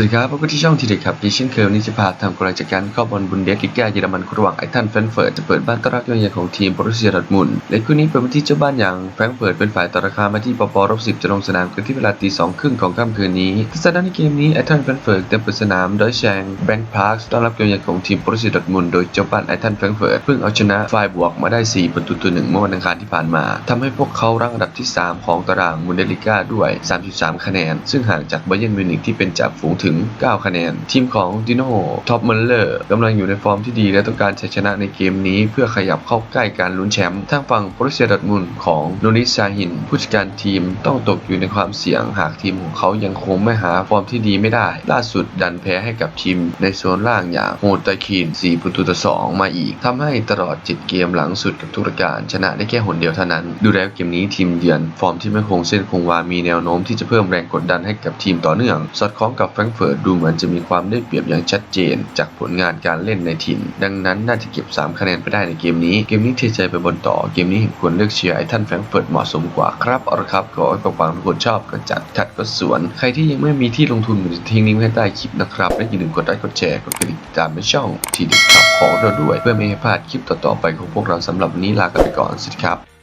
สวัสดีครับพบกันที่ช่องทีเด็กครับที่เช่นเคยวันนี้จะพาทำกำลังจากการเข้าบอลบุนเดสลิก้าเยอรมันระหว่างไอทันแฟรงเฟิร์ตจะเปิดบ้านต้อนรับเยือนของทีมบรุสเซียดอทมุนด์และคู่นี้เปิดมาที่เจ้าบ้านอย่างแฟรงเฟิร์ตเป็นฝ่ายต่อราคามาที่ปปรบสิบจะลงสนามกันที่เวลาตีสองครึ่งของค่ำคืนนี้สถานะในเกมนี้ไอทันแฟรงเฟิร์ตเต็มเปิดสนามโดยแชงแบงค์พาร์คต้อนรับเยือนของทีมบรุสเซียดอทมุนโดยเจ้าบ้านไอทันแฟรงเฟิร์ตเพิ่งเอาชนะฝ่ายบวกมาได้สี่ประตูต่อหนึ่งเมื่อวันอังคารที่ผ่านมาทำให้พวกเขารั้งอันดับที่สามของตารางบุนเดลิก้าด้วย 33 คะแนน ซึ่งห่างจากไบเยนมิวนิกที่เป็นจ่าฝูงถึึง 9 คะแนน ทีมของดิโนท็อปเมันเลอร์กำลังอยู่ในฟอร์มที่ดีและต้องการชัยชนะในเกมนี้เพื่อขยับเข้าใกล้การลุ้นแชมป์ทางฝั่งโปรเซียดอร์ทมุนของโนนิซาฮิน ผู้จัดการทีมต้องตกอยู่ในความเสี่ยงหากทีมของเขายังคงไม่หาฟอร์มที่ดีไม่ได้ ล่าสุดดันแพ้ให้กับทีมในโซนล่างอย่างโฮตาคีน4ประตูต่อ2มาอีกทำให้ตลอด 7 เกมหลังสุดกับทุกรายการชนะได้แค่หนเดียวเท่านั้น ดูแล้วเกมนี้ทีมเยือน ฟอร์มที่ไม่คงเส้นคงวามีแนวโน้มที่จะเพิ่มแรงกดดันให้กับทีมต่อเนื่อง สอดคล้องกับแฟรงก์เฟิร์ดูเหมือนจะมีความได้เปรียบอย่างชัดเจน จากผลงานการเล่นในถิ่น ดังนั้นน่าจะเก็บ 3 คะแนนไปได้ในเกมนี้ เกมนี้เทใจไปบนต่อ เกมนี้เห็นควรเลือกเชียร์ไอ้ท่านแฟรงเฟิร์ตเหมาะสมกว่าครับเอาละครับขอให้ฟังทุกคนชอบก็จัดขัดก็สวน ใครที่ยังไม่มีที่ลงทุนทิ้งลิงก์ไว้ให้ใต้คลิปนะครับและอย่าลืมกดไลค์กดแชร์กดกระดิ่งติดตามในช่องทีเด็ดขับของเราด้วย เพื่อไม่ให้พลาดคลิปต่อๆไปของพวกเราสำหรับวันนี้ลากันไปก่อนสวัสดีครับ